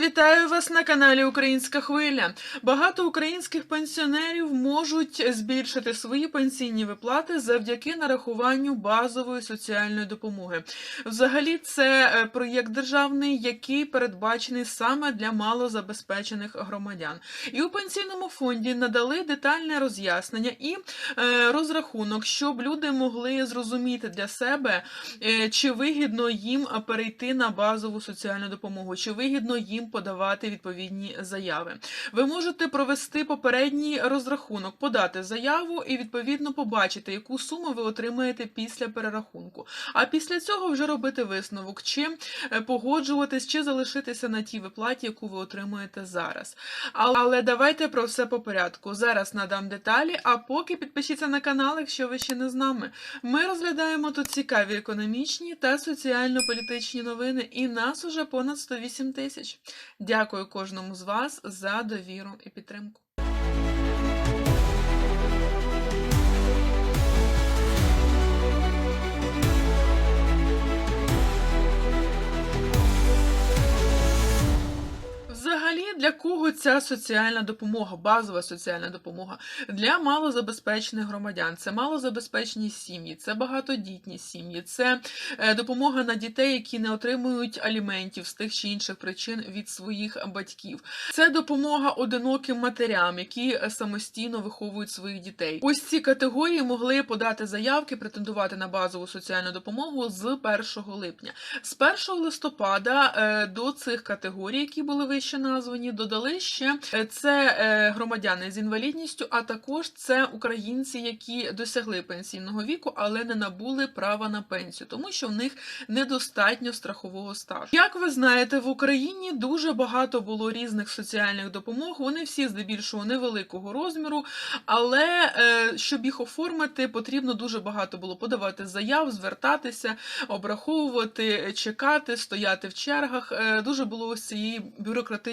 Вітаю вас на каналі Українська Хвиля. Багато українських пенсіонерів можуть збільшити свої пенсійні виплати завдяки нарахуванню базової соціальної допомоги. Взагалі, це е, проєкт державний, який передбачений саме для малозабезпечених громадян. І у пенсійному фонді надали детальне роз'яснення і е, розрахунок, щоб люди могли зрозуміти для себе, е, чи вигідно їм перейти на базову соціальну допомогу, чи вигідно їм подавати відповідні заяви. Ви можете провести попередній розрахунок, подати заяву і відповідно побачити, яку суму ви отримаєте після перерахунку. А після цього вже робити висновок, чи е, погоджуватись, чи залишитися на тій виплаті, яку ви отримуєте зараз. Але, але давайте про все по порядку. Зараз надам деталі, а поки підпишіться на канал, якщо ви ще не з нами. Ми розглядаємо тут цікаві економічні та соціально-політичні новини, і нас уже понад 108 тисяч. Дякую кожному з вас за довіру і підтримку. Взагалі, для кого ця соціальна допомога, базова соціальна допомога? Для малозабезпечених громадян. Це малозабезпечені сім'ї, це багатодітні сім'ї, це е, допомога на дітей, які не отримують аліментів з тих чи інших причин від своїх батьків. Це допомога одиноким матерям, які е, самостійно виховують своїх дітей. Ось ці категорії могли подати заявки, претендувати на базову соціальну допомогу з 1 липня. З 1 листопада е, до цих категорій, які були вище названі, додали ще е, це е, громадяни з інвалідністю, а також це українці, які досягли пенсійного віку, але не набули права на пенсію, тому що в них недостатньо страхового стажу. Як ви знаєте, в Україні дуже багато було різних соціальних допомог. Вони всі здебільшого невеликого розміру, але е, щоб їх оформити, потрібно дуже багато було подавати заяв, звертатися, обраховувати, чекати, стояти в чергах. Дуже було ось цієї бюрократичної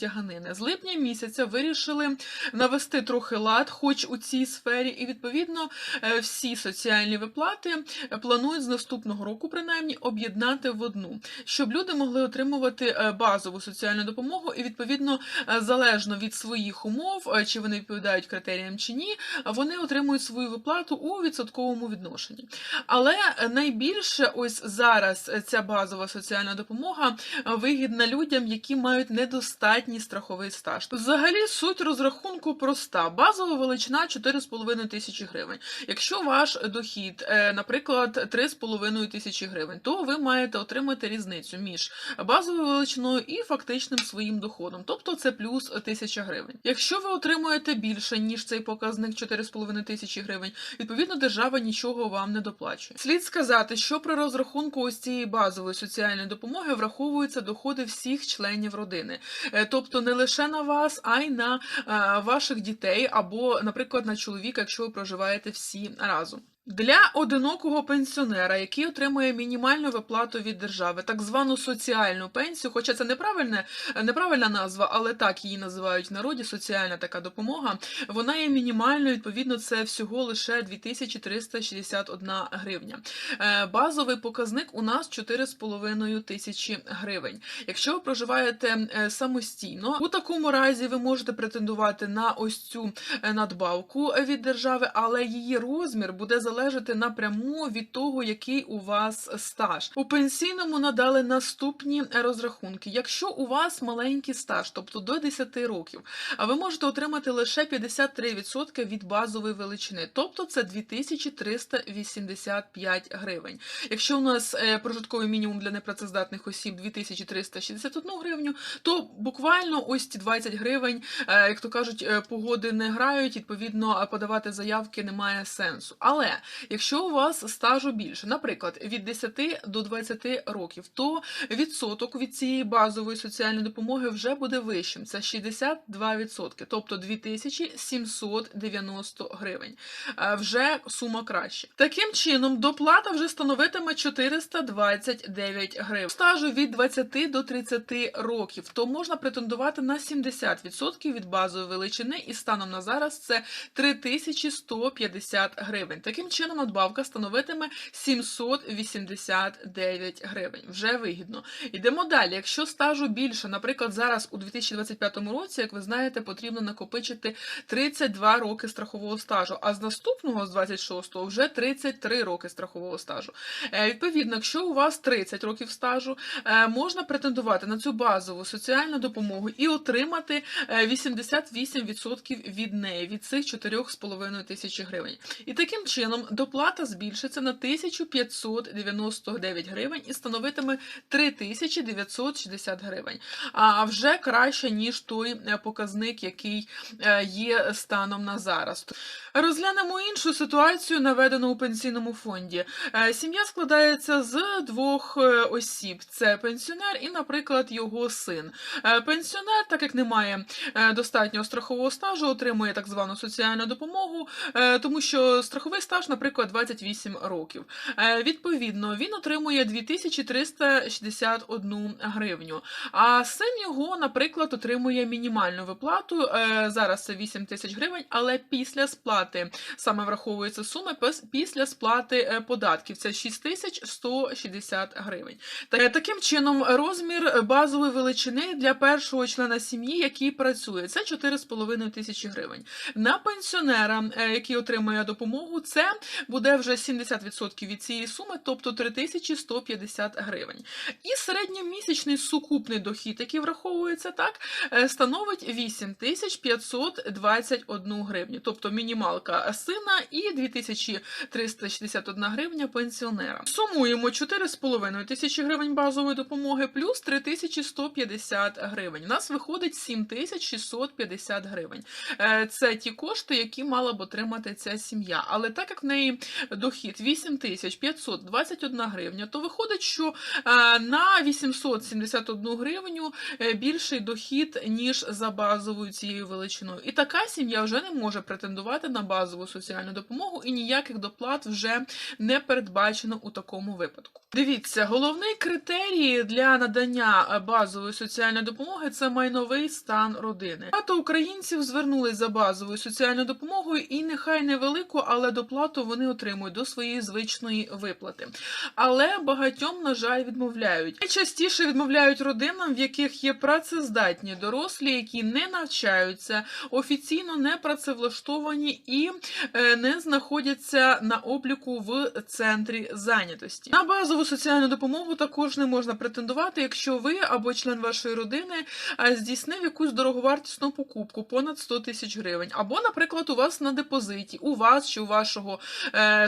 тяганини. З липня місяця вирішили навести трохи лад, хоч у цій сфері, і відповідно е, всі соціальні виплати планують з наступного року, принаймні, об'єднати в одну, щоб люди могли отримувати е, базову соціальну допомогу, і відповідно е, залежно від своїх умов, чи вони відповідають критеріям чи ні, вони отримують свою виплату у відсотковому відношенні. Але найбільше ось зараз ця базова соціальна допомога вигідна людям, які мають недостатній страховий стаж. Взагалі суть розрахунку проста. Базова величина 4,5 тисячі гривень. Якщо ваш дохід, е, наприклад, 3,5 тисячі гривень, то ви маєте отримати різницю між базовою величиною і фактичним своїм доходом, тобто це плюс 1000 гривень. Якщо ви отримуєте більше, ніж цей показник 4,5 тисячі гривень, відповідно держава нічого вам не доплачує. Слід сказати, що при розрахунку ось цієї базової соціальної допомоги враховуються доходи всіх членів родини, тобто не лише на вас, а й на е, ваших дітей або, наприклад, на чоловіка, якщо ви проживаєте всі разом. Для одинокого пенсіонера, який отримує мінімальну виплату від держави, так звану соціальну пенсію, хоча це неправильне, неправильна назва, але так її називають в народі, соціальна така допомога, вона є мінімальною, відповідно, це всього лише 2361 гривня. Е, Базовий показник у нас 4,5 тисячі гривень. Якщо ви проживаєте е, самостійно, у такому разі ви можете претендувати на ось цю е, надбавку від держави, але її розмір буде залежати напряму від того, який у вас стаж. У пенсійному надали наступні розрахунки. Якщо у вас маленький стаж, тобто до 10 років, а ви можете отримати лише 53% від базової величини, тобто це 2385 гривень. Якщо у нас е, прожитковий мінімум для непрацездатних осіб 2361 гривню, то буквально ось ці 20 гривень, е, як то кажуть, е, погоди не грають, відповідно, подавати заявки немає сенсу. Але якщо у вас стажу більше, наприклад, від 10 до 20 років, то відсоток від цієї базової соціальної допомоги вже буде вищим. Це 62%, тобто 2790 гривень. Е, Вже сума краще. Таким чином, доплата вже становитиме 429 гривень. Стажу від 20 до 30 років, то можна претендувати на 70% від базової величини, і станом на зараз це 3150 гривень. Таким чином надбавка становитиме 789 гривень. Вже вигідно. Йдемо далі. Якщо стажу більше, наприклад, зараз у 2025 році, як ви знаєте, потрібно накопичити 32 роки страхового стажу, а з наступного, з 26-го, вже 33 роки страхового стажу. Е, Відповідно, якщо у вас 30 років стажу, е, можна претендувати на цю базову соціальну допомогу і отримати е, 88% від неї, від цих 4,5 тисячі гривень. І таким чином доплата збільшиться на 1599 гривень і становитиме 3960 гривень. А вже краще, ніж той е, показник, який е, є станом на зараз. Розглянемо іншу ситуацію, наведену у пенсійному фонді. Е, Сім'я складається з двох осіб: це пенсіонер і, наприклад, його син. Пенсіонер, так як не має достатнього страхового стажу, отримує так звану соціальну допомогу, тому що страховий стаж, наприклад, 28 років. Е, Відповідно, він отримує 2361 гривню. А син його, наприклад, отримує мінімальну виплату. е, Зараз це 8 тисяч гривень, але після сплати саме враховується сума після сплати е, податків. Це 6160 гривень. Таким чином, розмір базової величини для першого члена сім'ї, який працює, це 4,5 тисячі гривень. На пенсіонера, який отримує допомогу, це буде вже 70% від цієї суми, тобто 3150 гривень. І середньомісячний сукупний дохід, який враховується так, е, становить 8521 гривню, тобто мінімалка сина і 2361 гривня пенсіонера. Сумуємо 4,5 тисячі гривень базової допомоги плюс 3150 гривень. У нас виходить 7650 гривень. Е, Це ті кошти, які мала б отримати ця сім'я. Але так як неї дохід 8521 гривня, то виходить, що е, на 871 гривню е, більший дохід, ніж за базовою цією величиною. І така сім'я вже не може претендувати на базову соціальну допомогу, і ніяких доплат вже не передбачено у такому випадку. Дивіться, головний критерій для надання е, базової соціальної допомоги це майновий стан родини. Багато українців звернулись за базовою соціальною допомогою, і нехай невелику, але доплату вони отримують до своєї звичної виплати. Але багатьом, на жаль, відмовляють. Найчастіше відмовляють родинам, в яких є працездатні дорослі, які не навчаються, офіційно не працевлаштовані і е, не знаходяться на обліку в центрі зайнятості. На базову соціальну допомогу також не можна претендувати, якщо ви або член вашої родини е, здійснив якусь дороговартісну покупку понад 100 тисяч гривень, або, наприклад, у вас на депозиті, у вас чи у вашого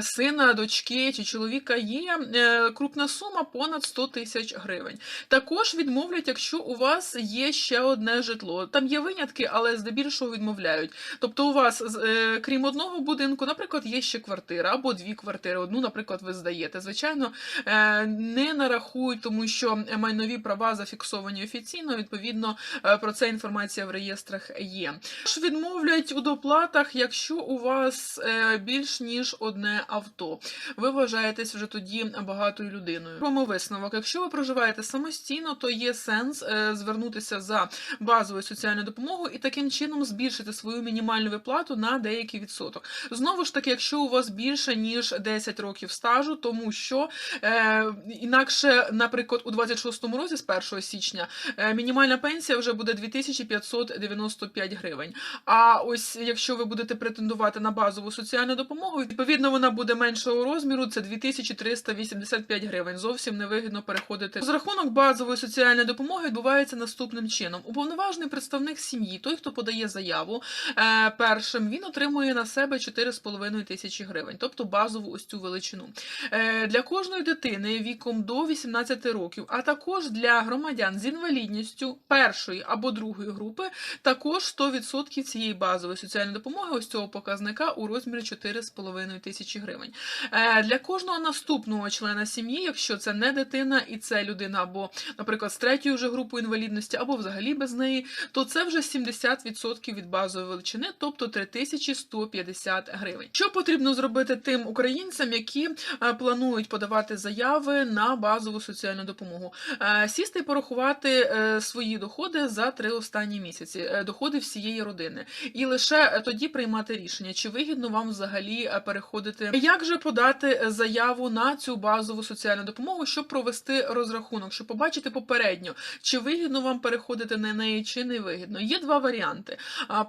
сина, дочки чи чоловіка є е, крупна сума понад 100 тисяч гривень. Також відмовлять, якщо у вас є ще одне житло. Там є винятки, але здебільшого відмовляють. Тобто, у вас, е, крім одного будинку, наприклад, є ще квартира або дві квартири. Одну, наприклад, ви здаєте. Звичайно, е, не нарахують, тому що майнові права зафіксовані офіційно. Відповідно, е, про це інформація в реєстрах є. Також відмовлять у доплатах, якщо у вас е, більш ніж одне авто. Ви вважаєтесь вже тоді багатою людиною. Робимо висновок. Якщо ви проживаєте самостійно, то є сенс е, звернутися за базовою соціальною допомогою і таким чином збільшити свою мінімальну виплату на деякий відсоток. Знову ж таки, якщо у вас більше ніж 10 років стажу, тому що е, інакше, наприклад, у 26-му році, з 1 січня, е, мінімальна пенсія вже буде 2595 гривень. А ось якщо ви будете претендувати на базову соціальну допомогу, відповідно вона буде меншого розміру, це 2385 гривень. Зовсім невигідно переходити. Розрахунок базової соціальної допомоги відбувається наступним чином. Уповноважений представник сім'ї, той, хто подає заяву, е, першим він отримує на себе 4,5 тисячі гривень, тобто базову ось цю величину. Е, Для кожної дитини віком до 18 років, а також для громадян з інвалідністю першої або другої групи, також 100% цієї базової соціальної допомоги, ось цього показника у розмірі 4,5 тисячі гривень. Е, Для кожного наступного члена сім'ї, якщо це не дитина і це людина або, наприклад, з третьої вже групи інвалідності, або взагалі без неї, то це вже 70% від базової величини, тобто 3150 гривень. Що потрібно зробити тим українцям, які е, планують подавати заяви на базову соціальну допомогу? Е, Сісти і порахувати свої доходи за три останні місяці, доходи всієї родини, і лише тоді приймати рішення, чи вигідно вам взагалі е, переходити. Як же подати заяву на цю базову соціальну допомогу, щоб провести розрахунок, щоб побачити попередньо, чи вигідно вам переходити на неї, чи не вигідно. Є два варіанти.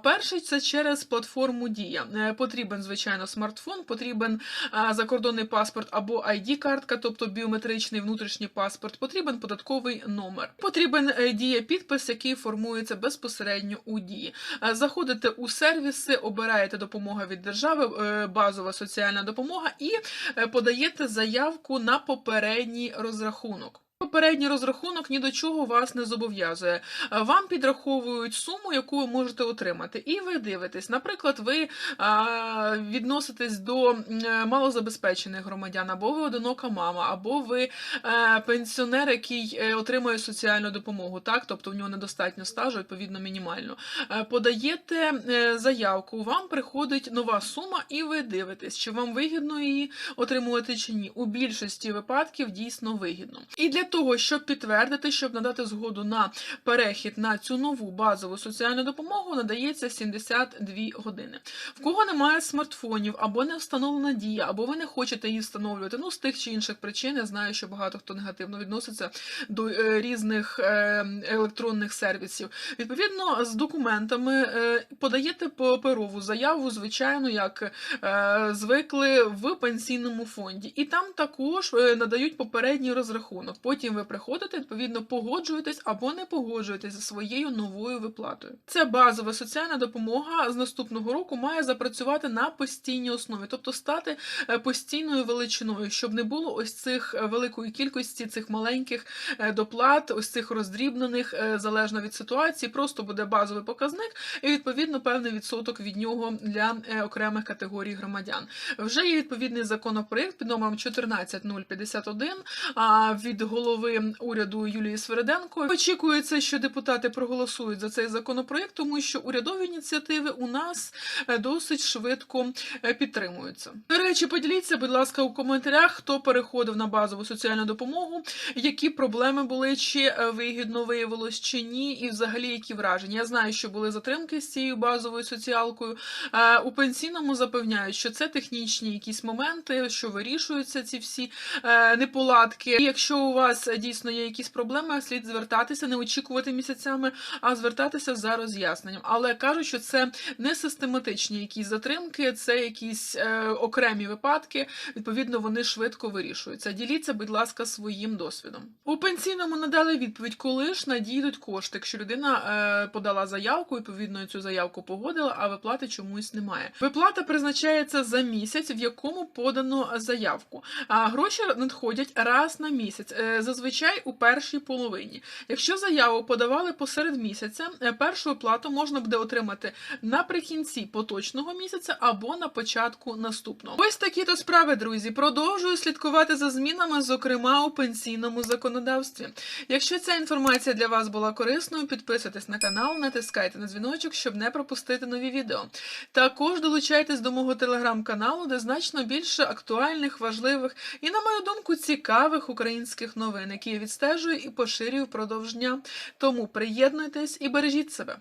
Перший це через платформу Дія. Е, Потрібен, звичайно, смартфон, потрібен закордонний паспорт або ID-картка, тобто біометричний внутрішній паспорт, потрібен податковий номер. Потрібен е, дія підпис, який формується безпосередньо у дії. Е, Заходите у сервіси, обираєте допомога від держави, базова соціальна допомога і е, подаєте заявку на попередній розрахунок. Попередній розрахунок ні до чого вас не зобов'язує. Е, Вам підраховують суму, яку ви можете отримати, і ви дивитесь. Наприклад, ви а, відноситесь до е, малозабезпечених громадян, або ви одинока мама, або ви е, пенсіонер, який е, отримує соціальну допомогу, так, тобто в нього недостатньо стажу, відповідно, мінімально. Е, Подаєте е, заявку, вам приходить нова сума, і ви дивитесь, чи вам вигідно її отримувати чи ні. У більшості випадків дійсно вигідно. І для того, щоб підтвердити, щоб надати згоду на перехід на цю нову базову соціальну допомогу, надається 72 години. В кого немає смартфонів або не встановлена дія, або ви не хочете її встановлювати, ну з тих чи інших причин, я знаю, що багато хто негативно відноситься до е, різних е, електронних сервісів. Відповідно, з документами е, подаєте паперову заяву, звичайно, як звикли в пенсійному фонді, і там також надають попередній розрахунок. Потім ви приходите, відповідно, погоджуєтесь або не погоджуєтесь зі своєю новою виплатою. Це базова соціальна допомога з наступного року має запрацювати на постійній основі, тобто стати е, постійною величиною, щоб не було ось цих е, великої кількості цих маленьких е, доплат, ось цих роздрібнених, залежно від ситуації, просто буде базовий показник, і відповідно певний відсоток від нього для окремих категорій громадян. Вже є відповідний законопроект під номером 14051 а, від голови уряду Юлії Свереденко. Очікується, що депутати проголосують за цей законопроект, тому що урядові ініціативи у нас е, досить швидко е, підтримуються. До речі, поділіться, будь ласка, у коментарях, хто переходив на базову соціальну допомогу, які проблеми були, чи е, вигідно виявилось, чи ні, і взагалі які враження. Я знаю, що були затримки з цією базовою соціалкою. У пенсійному запевняють, що це технічні якісь моменти, що вирішуються ці всі неполадки. І якщо у вас е, дійсно є якісь проблеми, слід звертатися, не очікувати місяцями, а звертатися за роз'ясненням. Але кажуть, що це не систематичні якісь затримки, це якісь е, окремі випадки. Відповідно, вони швидко вирішуються. Діліться, будь ласка, своїм досвідом. У пенсійному надали відповідь, коли ж надійдуть кошти, якщо людина е, подала заявку, відповідно цю заявку погодила, а виплати чомусь немає. Виплата призначається за місяць, в якому подано заявку. А гроші надходять раз на місяць, е, зазвичай у першій половині. Якщо заяву подавали посеред місяця, е, першу оплату можна буде отримати наприкінці поточного місяця або на початку наступного. Ось такі то справи, друзі. Продовжую слідкувати за змінами, зокрема у пенсійному законодавстві. Якщо ця інформація для вас була корисною, підписуйтесь на канал, натискайте на дзвіночок, щоб не пропустити нові відео. Також долучайтесь до мого телеграм-каналу, де значно більше актуальних, важливих і, на мою думку, цікавих українських новин, які я відстежую і поширюю впродовж дня. Тому приєднуйтесь і бережіть себе.